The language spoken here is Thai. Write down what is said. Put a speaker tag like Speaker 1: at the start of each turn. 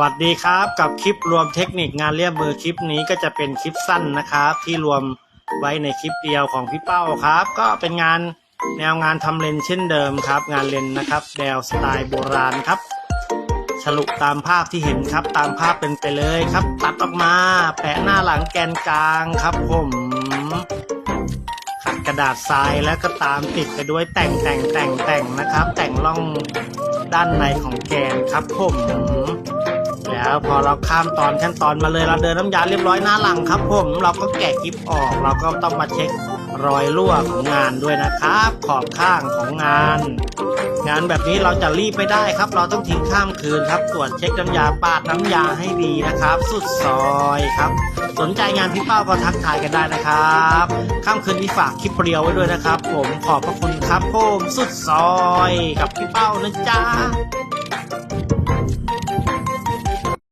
Speaker 1: วัสดีครับกับคลิปรวมเทคนิคงานเรียบมือคลิปนี้ก็จะเป็นคลิปสั้นนะครับ ที่รวมไว้ในคลิปเดียวของพี่เป้าครับ ก็เป็นงานแนวงานทำเลนเช่นเดิมครับ งานเลนนะครับแนวสไตล์โบราณครับ ฉลุตามภาพที่เห็นครับ ตามภาพเป็นไปเลยครับ ตัดออกมาแปะหน้าหลังแกนกลางครับผมขัดกระดาษทรายแล้วก็ตามติดไปด้วยแต่งแต่งแต่งแต่งนะครับ แต่งล่องด้านในของแกนครับผม พอเราข้ามตอนขั้นตอนมาเลยเราเดินน้ำยาเรียบร้อยหน้าหลังครับผมเราก็แกะกิฟออก เราก็ต้องมาเช็ครอยรั่วของงานด้วยนะครับ ขอบข้างของงาน งานแบบนี้เราจะรีบไม่ได้ครับ เราต้องทิ้งข้ามคืนครับตรวจเช็คน้ำยาปาดน้ำยาให้ดีนะครับ สุดซอยครับ สนใจงานพี่เป้าก็ทักทายกันได้นะครับข้ามคืนนี้ฝากคลิปเรียวไว้ด้วยนะครับ ผมขอบพระคุณครับผมสุดซอย กับพี่เป้านะจ๊ะ